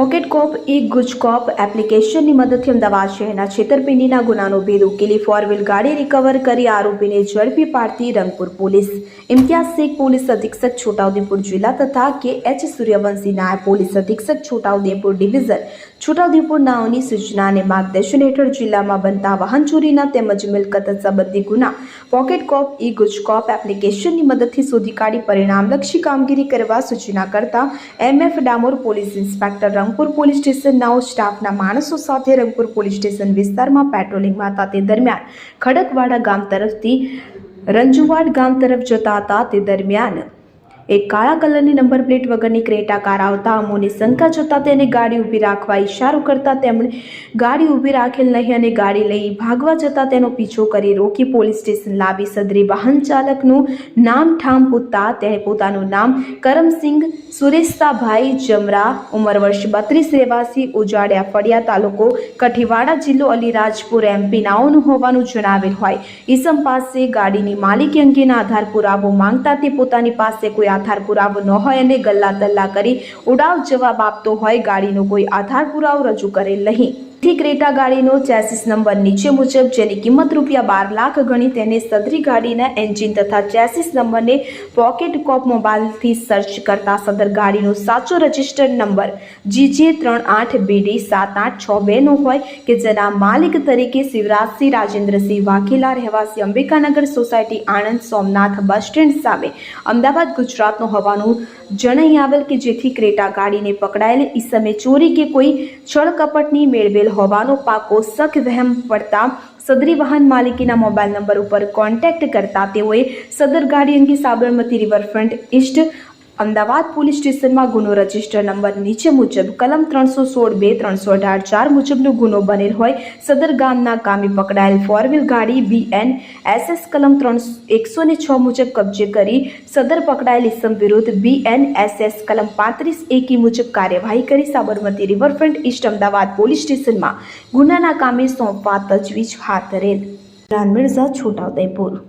Pocket કોપ, ઈ ગુજકોપ એપ્લિકેશનની મદદથી અમદાવાદ શહેરના છેતરપિંડીના ગુનાનો ભેદ ઉકેલી ફોર વ્હીલ ગાડી રિકવર કરી આરોપીને ઝડપી પાડતી રંગપુર પોલીસ. ઇમ્તિયાઝ શેખ પોલીસ અધિક્ષક છોટાઉદેપુર જિલ્લા તથા કે એચ સૂર્યવંશી નાયબ પોલીસ અધિક્ષક છોટાઉદેપુર ડિવિઝન. છોટાઉદેપુર નાઓની સૂચના અને માર્ગદર્શન હેઠળ જિલ્લામાં બનતા વાહન ચોરીના તેમજ મિલકત સંબંધી ગુના, પોકેટ કોપ, ઈ ગુજકોપ એપ્લિકેશનની મદદથી શોધી કાઢી પરિણામલક્ષી કામગીરી કરવા સૂચના કરતા MF Damor police inspector Rangpur police સ્ટેશનના સ્ટાફના માણસો સાથે રંગપુર પોલીસ સ્ટેશન વિસ્તારમાં પેટ્રોલિંગમાં હતા તે દરમિયાન ખડકવાડા ગામ તરફથી રંજુવાડ ગામ તરફ જતા હતા. તે દરમિયાન એક કાળા કલરની નંબર પ્લેટ વગરની ક્રેટા કાર આવતા અમોની શંકા જતા તેને ગાડી ઊભી રાખવા ઈશારો કરતા તેમણે ગાડી ઊભી રાખેલ નહીં અને ગાડી લઈ ભાગવા જતા તેનો પીછો કરી રોકી પોલીસ સ્ટેશન લાવી સદરી વાહન ચાલકનું નામ ઠામ પૂછતા તેણે પોતાનું નામ કરમસિંહ સુરેશતાભાઈ જમરા ઉંમર વર્ષ બત્રીસ રહેવાસી ઉજાડ્યા ફળિયા તાલુકો કઠીવાડા જિલ્લો અલીરાજપુર એમપી નાઓનું હોવાનું જણાવેલ હોય. ઈસમ પાસે ગાડીની માલિકી અંગેના આધાર પુરાવો માંગતા તે પોતાની પાસે કોઈ આધાર પુરાવો ન હોય અને ગલ્લા તલ્લા કરી ઉડાવ જવાબ આપતો હોય, ગાડીનો કોઈ આધાર પુરાવો રજૂ કરેલ નહીં. થી ક્રેટા ગાડીનો ચેસિસ નંબર નીચે મુજબ જેની કિંમત રૂપિયા બાર લાખ ગણી તેને સદરી ગાડીના એન્જિન તથા ચેસિસ નંબરને પોકેટ કોપ મોબાઈલથી સર્ચ કરતા સદર ગાડીનો સાચો રજિસ્ટર્ડ નંબર જીજે ત્રણ આઠ બીડી સાત આઠ છ બેનો હોય કે જેના માલિક તરીકે શિવરાજસિંહ રાજેન્દ્રસિંહ વાઘેલા, રહેવાસી Ambikanagar society Anand, Somnath bus stand સામે. અમદાવાદ, ગુજરાતનો હોવાનું જણાઈ આવેલ કે જેથી ક્રેટા ગાડીને પકડાયેલ ઈસમે ચોરી કે કોઈ છળકપટની મેળવેલ હોવાનો પાકો શક વહેમ પડતા સદરી વાહન માલિકીના મોબાઈલ નંબર ઉપર કોન્ટેક્ટ કરતા તેઓએ સદર ગાડી અંગે Sabarmati riverfront east Ahmedabad police સ્ટેશનમાં ગુનો રજિસ્ટર નંબર નીચે મુજબ, કલમ ત્રણસો સોળ બે ત્રણસો અઢાર ચાર મુજબનો ગુનો બનેલ હોય, સદર ગામના કામે પકડાયેલ ફોર વ્હીલ ગાડી બીએન એસએસ કલમ ત્રણ એકસો ને છ મુજબ કબજે કરી, સદર પકડાયેલ ઇસમ વિરુદ્ધ બીએન એસએસ કલમ પાંત્રીસ એકી મુજબ કાર્યવાહી કરી Sabarmati riverfront east Ahmedabad police સ્ટેશનમાં ગુનાના કામે સોંપવા તજવીજ હાથ ધરેલ. રાન મિર્ઝા છોટાઉદેપુર